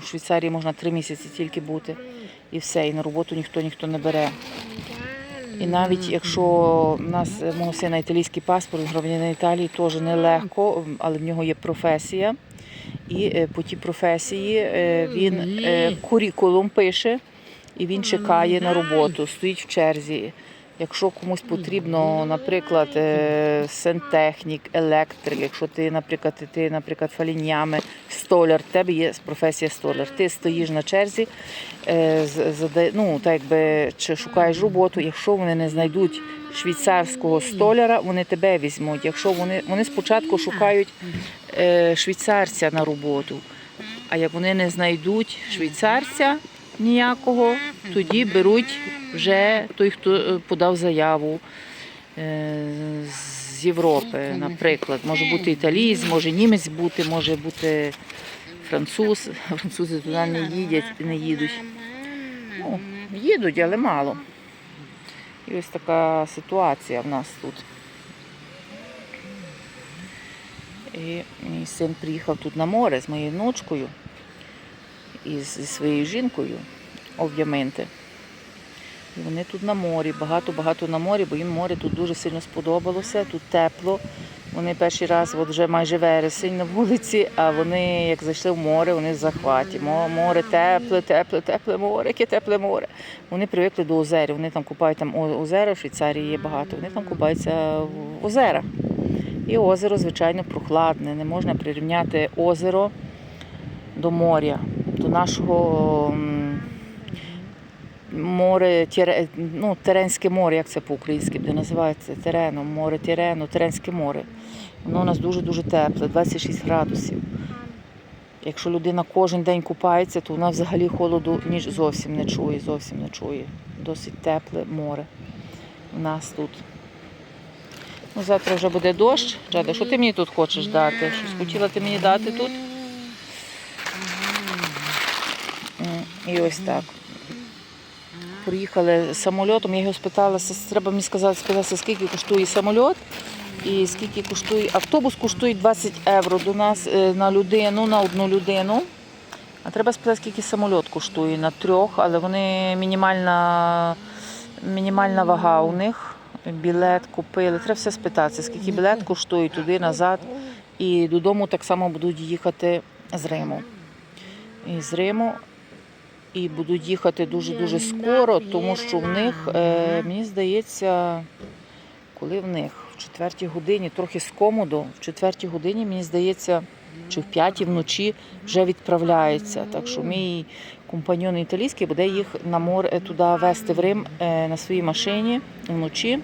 в Швейцарії можна три місяці тільки бути. І все, і на роботу ніхто ніхто не бере. І навіть якщо в нас е, мого сина італійський паспорт, громадянин Італії, теж нелегко, але в нього є професія. І е, по тій професії е, він е, курікулум пише і він чекає на роботу, стоїть в черзі. Якщо комусь потрібно, наприклад, е, сантехнік, електрик, якщо ти, наприклад, ти, наприклад, фаліннями, столяр, в тебе є професія столяр. Ти стоїш на черзі, е, ну, так якби, чи шукаєш роботу. Якщо вони не знайдуть швейцарського столяра, вони тебе візьмуть. Якщо вони, вони спочатку шукають е, швейцарця на роботу, а як вони не знайдуть швейцарця ніякого, тоді беруть вже той, хто е, подав заяву е, з Європи, наприклад. Може бути італієць, може німець бути, може бути француз. Французи туди не їдять, не їдуть. Ну, їдуть, але мало. І ось така ситуація в нас тут. І мій син приїхав тут на море з моєю внучкою і зі своєю жінкою, об'яменти. І вони тут на морі, багато-багато на морі, бо їм море тут дуже сильно сподобалося, тут тепло. Вони перший раз, от вже майже вересень на вулиці, а вони, як зайшли в море, вони в захваті. Море тепле, тепле, тепле море, яке тепле море. Вони привикли до озер, вони там купають там озера, в Швейцарії є багато, вони там купаються в озерах. І озеро, звичайно, прохладне. Не можна прирівняти озеро до моря, до нашого море, ну, Теренське море, як це по-українськи буде називається, Тереном, море Тірено, Теренське море. Воно у нас дуже-дуже тепле, 26 градусів. Якщо людина кожен день купається, то вона взагалі холоду ніж зовсім не чує, зовсім не чує. Досить тепле море у нас тут. Ну, завтра вже буде дощ. Джада, що ти мені тут хочеш дати? Щось хотіла ти мені дати тут? І ось так. Приїхали самольотом, я його спитала, треба мені сказати, сказати, скільки коштує самольот і скільки коштує. Автобус коштує 20 євро до нас е, на людину, на одну людину. А треба спитати, скільки самольот коштує на трьох, але вони мінімальна, мінімальна вага у них. Білет купили. Треба все спитатися, скільки білет коштує туди, назад. І додому так само будуть їхати з Риму. І з Риму. І будуть їхати дуже-дуже скоро, тому що в них, е, мені здається, коли в них в четвертій годині, трохи скомодо, в четвертій годині, мені здається, чи в п'ятій вночі вже відправляється. Так що мій компаньон італійський буде їх на море е, туди вести в Рим е, на своїй машині вночі.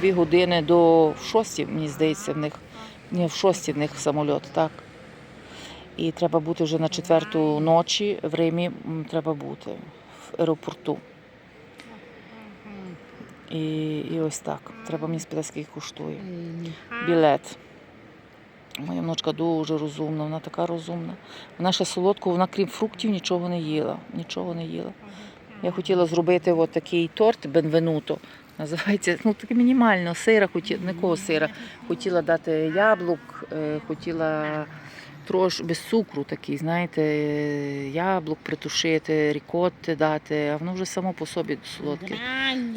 Дві години до в шостій, мені здається, в них. Ні, в шостій в них самольот, так. І треба бути вже на четверту ночі в Римі. Треба бути в аеропорту. І, і ось так. Треба мені спитати, скільки коштує. Білет. Моя внучка дуже розумна, вона така розумна. Вона ще солодку, вона крім фруктів нічого не їла. Нічого не їла. Я хотіла зробити от такий торт Бенвенуто. Називається, ну таке мінімально, сира хотіла, не кого сира. Хотіла дати яблук, е, хотіла трош без цукру такий, знаєте, яблук притушити, рікотти дати, а воно вже само по собі солодке.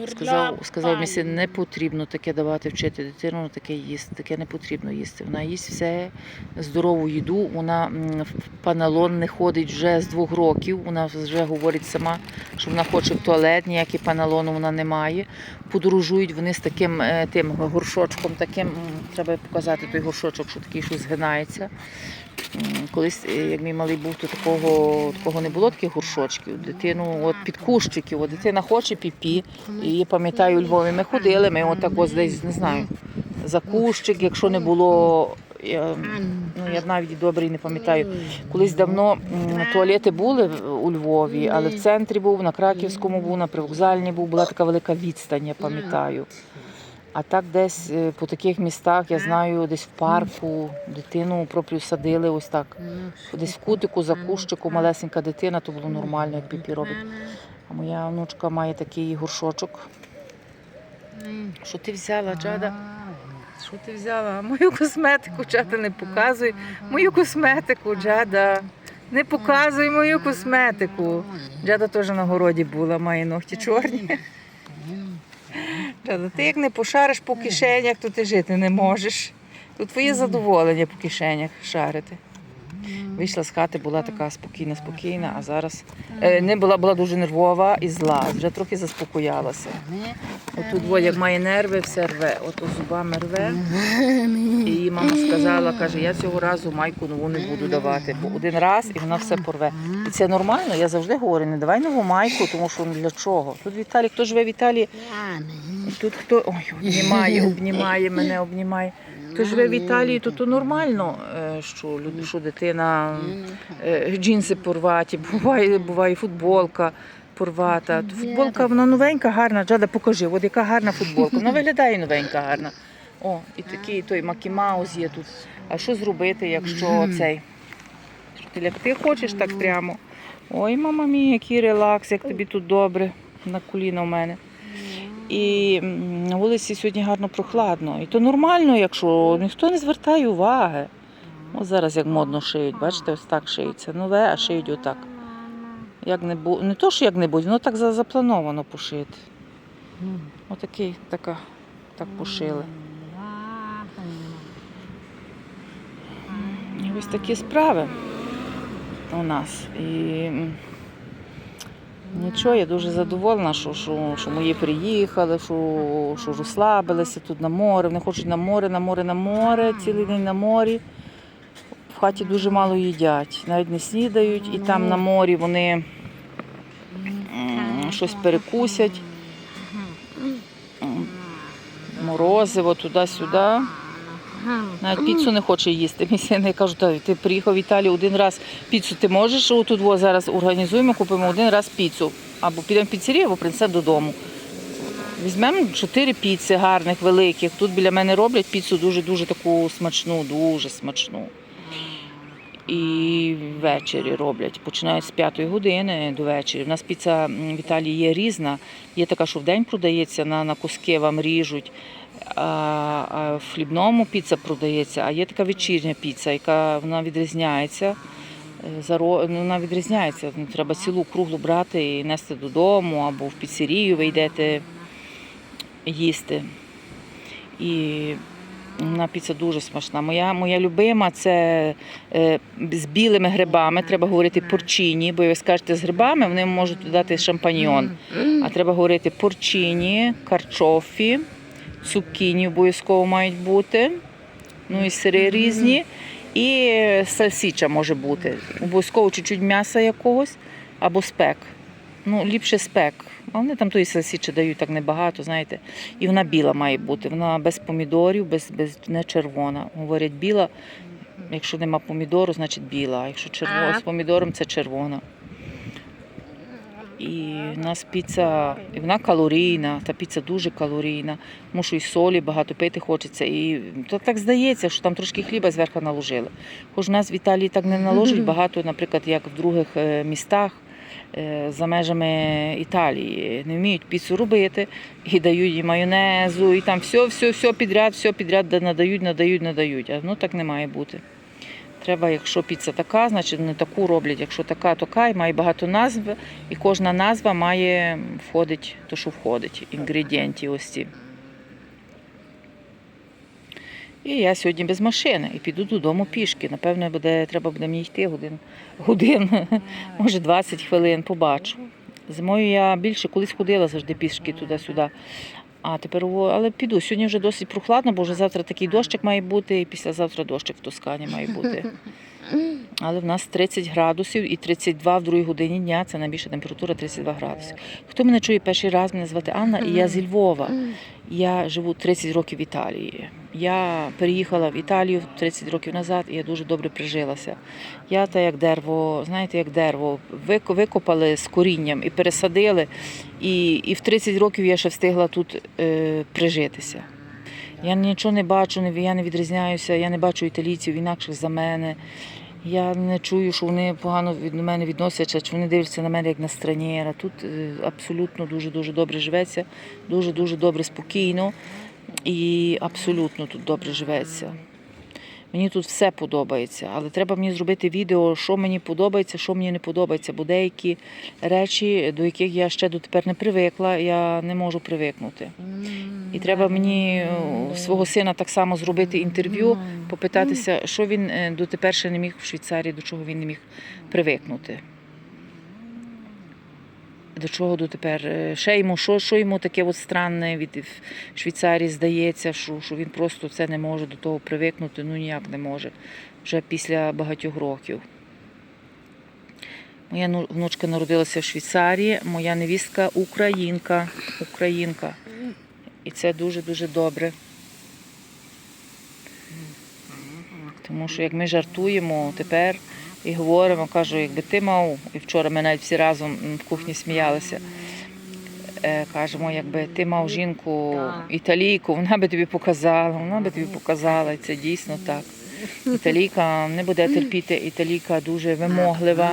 Сказав, сказав мій син, не потрібно таке давати вчити дитину, таке їсти, таке не потрібно їсти. Вона їсть все здорову їду. Вона в паналон не ходить вже з двох років. Вона вже говорить сама, що вона хоче в туалет, ніякий паналону вона не має. Подорожують вони з таким е, тим горшочком, таким треба показати той горшочок, що такий, що згинається. Колись, е, як мій малий був, то такого, такого не було таких горшочків. Дитину от під кущиків, от дитина хоче піпі. І я пам'ятаю, у Львові ми ходили, ми отак ось десь не знаю, за кущик, якщо не було. Я, ну, я навіть добре і не пам'ятаю. Колись давно туалети були у Львові, але в центрі був, на Краківському був, на привокзальній був, була така велика відстань, я пам'ятаю. А так десь е, по таких містах, я знаю, десь в парку дитину пропрю садили, ось так. Десь в кутику, за кущиком, малесенька дитина, то було нормально, як піпі робить. А моя внучка має такий горшочок. Що ти взяла, Джада? Що ти взяла? Мою косметику, Джада не показуй. Мою косметику, Джада. Не показуй мою косметику. Джада теж на городі була, має ногті чорні. Джада, ти як не пошариш по кишенях, то ти жити не можеш. Тут твоє задоволення по кишенях шарити. Вийшла з хати, була така спокійна, спокійна, а зараз е, не була, була дуже нервова і зла, вже трохи заспокоялася. Отут во, як має нерви, все рве. От зубами рве. І її мама сказала, каже, я цього разу майку нову не буду давати, бо один раз і вона все порве. І це нормально, я завжди говорю, не давай нову майку, тому що для чого? Тут в Італії, хто живе в Італії, тут хто ой, обнімає, обнімає, мене обнімає. Хто живе в Італії, то то нормально, е, що, що дитина е, джинси порваті, буває, буває футболка порвата. Футболка вона новенька, гарна. Джада, покажи, от яка гарна футболка. Вона виглядає новенька, гарна. О, і такий той Макі Маус є тут. А що зробити, якщо цей? Ти, як ти хочеш так прямо? Ой, мама мій, який релакс, як тобі тут добре на коліна у мене. І на вулиці сьогодні гарно прохладно. І то нормально, якщо ніхто не звертає уваги. Ось зараз як модно шиють, бачите, ось так шиється. Нове, а шиють отак. Як не, бу... не то, що як-небудь, воно так заплановано пошити. Отакий, така, так пошили. І ось такі справи у нас. І нічого, я дуже задоволена, що, що, що мої приїхали, що, що розслабилися тут на море. Вони хочуть на море, на море, на море, цілий день на морі. В хаті дуже мало їдять, навіть не снідають, і там на морі вони щось перекусять. Морозиво туди-сюди. Навіть піцу не хоче їсти. Мій син я кажу, «Та ти приїхав в Італію один раз піцу. Ти можеш отут во зараз організуємо, купимо один раз піцу. Або підемо в піцерію, або принесемо додому. Візьмемо чотири піци гарних, великих. Тут біля мене роблять піцу дуже-дуже таку смачну, дуже смачну. І ввечері роблять. Починають з п'ятої години до вечора. У нас піца в Італії є різна. Є така, що в день продається, на, на куски вам ріжуть. А, в хлібному піца продається, а є така вечірня піца, яка вона відрізняється. Е, ну, Вона відрізняється. Треба цілу круглу брати і нести додому, або в піцерію ви йдете їсти. І вона піца дуже смачна. Моя, моя любима це е, з білими грибами. Треба говорити порчині, бо ви скажете з грибами, вони можуть додати шампаньйон. А треба говорити порчині, карчофі, цукіні обов'язково мають бути. Ну і сири різні. І сальсіча може бути. Обов'язково чуть-чуть м'яса якогось або спек. Ну, ліпше спек. А вони там тої сальсічі дають так небагато, знаєте. І вона біла має бути. Вона без помідорів, без, без не червона. Говорять, біла. Якщо нема помідору, значить біла. А якщо червона з помідором, це червона. І в нас піца, і вона калорійна, та піца дуже калорійна, тому що і солі багато пити хочеться. І то так здається, що там трошки хліба зверху наложили. Хоч нас в Італії так не наложить багато, наприклад, як в других е, містах е, за межами Італії. Не вміють піцу робити і дають і майонезу, і там все, все, все підряд, все підряд да- надають, надають, надають. А ну так не має бути. Треба, якщо піца така, значить не таку роблять. Якщо така, то така, і має багато назв, і кожна назва має входить то, що входить, інгредієнті ось ці. І я сьогодні без машини і піду додому пішки. Напевно, буде, треба буде мені йти годин, годин, може 20 хвилин, побачу. Зимою я більше колись ходила завжди пішки туди-сюди. А тепер, але піду. Сьогодні вже досить прохладно, бо вже завтра такий дощик має бути, і післязавтра дощик в Тоскані має бути. Але в нас 30 градусів і 32 в другій годині дня. Це найбільша температура 32 градуси. Хто мене чує перший раз, мене звати Анна, і я зі Львова. Я живу 30 років в Італії. Я переїхала в Італію 30 років назад, і я дуже добре прижилася. Я та як дерево, знаєте, як дерево, викопали з корінням і пересадили. І, і в 30 років я ще встигла тут е, прижитися. Я нічого не бачу, я не відрізняюся, я не бачу італійців інакших за мене. Я не чую, що вони погано від мене відносяться, чи вони дивляться на мене як на странєра. Тут е, абсолютно дуже-дуже добре живеться, дуже-дуже добре, спокійно і абсолютно тут добре живеться. Мені тут все подобається, але треба мені зробити відео, що мені подобається, що мені не подобається, бо деякі речі, до яких я ще дотепер не привикла, я не можу привикнути. І треба мені свого сина так само зробити інтерв'ю, попитатися, що він е, дотепер ще не міг в Швейцарії, до чого він не міг привикнути. До чого дотепер? Е, Ще йому, що, що йому таке от странне від Швейцарії здається, що, що він просто це не може до того привикнути, ну ніяк не може. Вже після багатьох років. Моя ну- внучка народилася в Швейцарії, моя невістка українка. Українка. І це дуже-дуже добре. Тому що як ми жартуємо тепер і говоримо, кажу, якби ти мав, і вчора ми навіть всі разом в кухні сміялися. е, Кажемо, якби ти мав жінку італійку, вона би тобі показала, вона би тобі показала, і це дійсно так. Італійка не буде терпіти, італійка дуже вимоглива,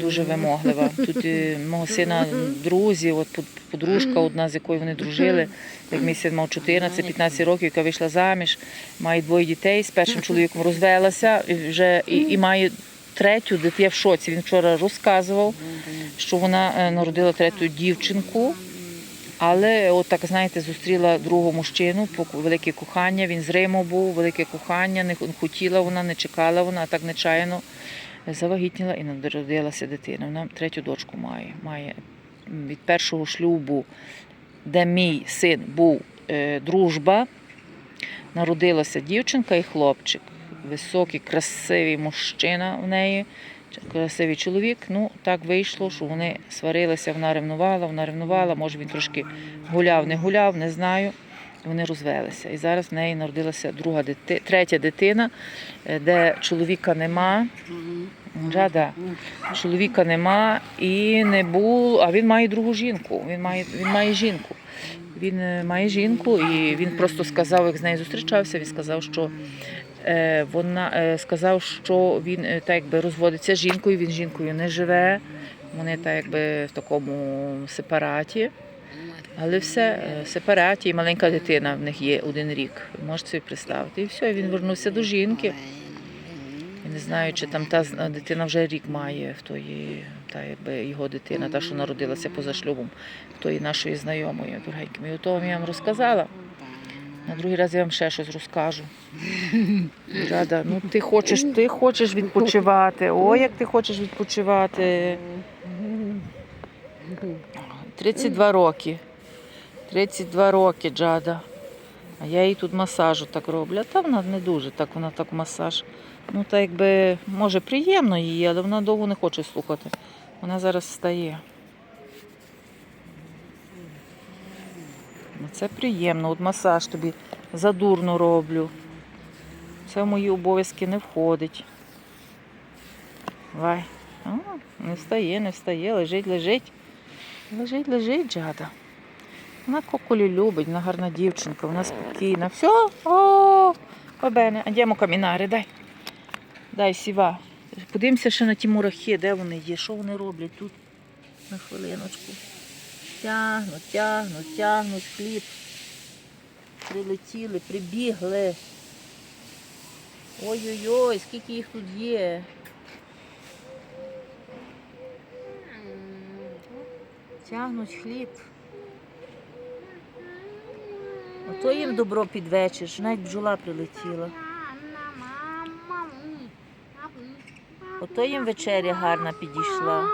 дуже вимоглива. Тут е, мого сина друзі, от подружка одна, з якою вони дружили, як син мав 14-15 років, яка вийшла заміж, має двоє дітей, з першим чоловіком розвелася і вже і, і має третю дитину. Я в шоці. Він вчора розказував, що вона е, народила третю дівчинку. Але от так, знаєте, зустріла другого мужчину, поку- велике кохання. Він з Риму був, велике кохання, не хотіла вона, не чекала вона, а так нечаянно завагітніла і народилася дитина. Вона третю дочку має. Має від першого шлюбу, де мій син був е, дружба, народилася дівчинка і хлопчик. Високий, красивий мужчина в неї, красивий чоловік. Ну, так вийшло, що вони сварилися, вона ревнувала, вона ревнувала, може він трошки гуляв, не гуляв, не знаю. Вони розвелися. І зараз в неї народилася друга дити... третя дитина, е, де чоловіка нема. Жада, чоловіка нема і не було. А він має другу жінку. Він має, він має жінку. Він е, має жінку, і він просто сказав, як з нею зустрічався, він сказав, що е, вона е, сказав, що він е, так якби розводиться з жінкою, він з жінкою не живе. Вони так якби в такому сепараті. Але все, е, сепараті, маленька дитина в них є один рік. Можете собі представити. І все, він вернувся до жінки. Я не знаю, чи там та дитина вже рік має в тої, та якби його дитина, та, що народилася поза шлюбом, в тої нашої знайомої дорогенької. І того я вам розказала. На другий раз я вам ще щось розкажу. Рада, ну ти хочеш, ти хочеш відпочивати. О, як ти хочеш відпочивати. 32 роки. 32 роки, Джада. А я їй тут масажу так роблю. А та вона не дуже так, вона так масаж. Ну, так якби, може, приємно їй, але вона довго не хоче слухати. Вона зараз встає. Ну, Це приємно. От масаж тобі задурно роблю. Це в мої обов'язки не входить. Давай. А, не встає, не встає, лежить, лежить. Лежить, лежить, Джада. Вона коколю любить, вона гарна дівчинка, вона спокійна. Все, о, бабене, Andiamo камінари, дай. Дай сіва. Подивимося ще на ті мурахи, де вони є, що вони роблять тут. На хвилиночку. Тягнуть, тягнуть, тягнуть хліб. Прилетіли, прибігли. Ой-ой-ой, скільки їх тут є. Тягнуть хліб. Ото їм добро під вечір, що навіть бджола прилетіла. Ото їм вечеря гарна підійшла,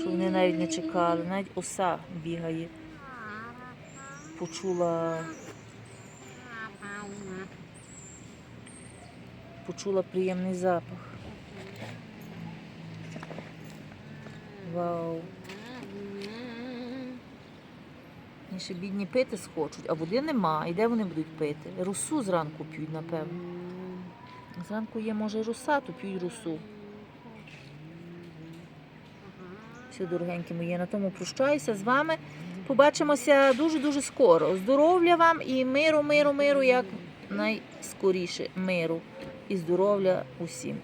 що вони навіть не чекали. Навіть оса бігає. Почула, почула приємний запах. Вау. Ще бідні пити схочуть, а води нема. І де вони будуть пити? Русу зранку п'ють, напевно. Зранку є, може, руса, то п'ють русу. Все, дорогенькі мої, на тому прощаюся з вами. Побачимося дуже-дуже скоро. Здоров'я вам і миру, миру, миру, як найскоріше миру. І здоров'я усім.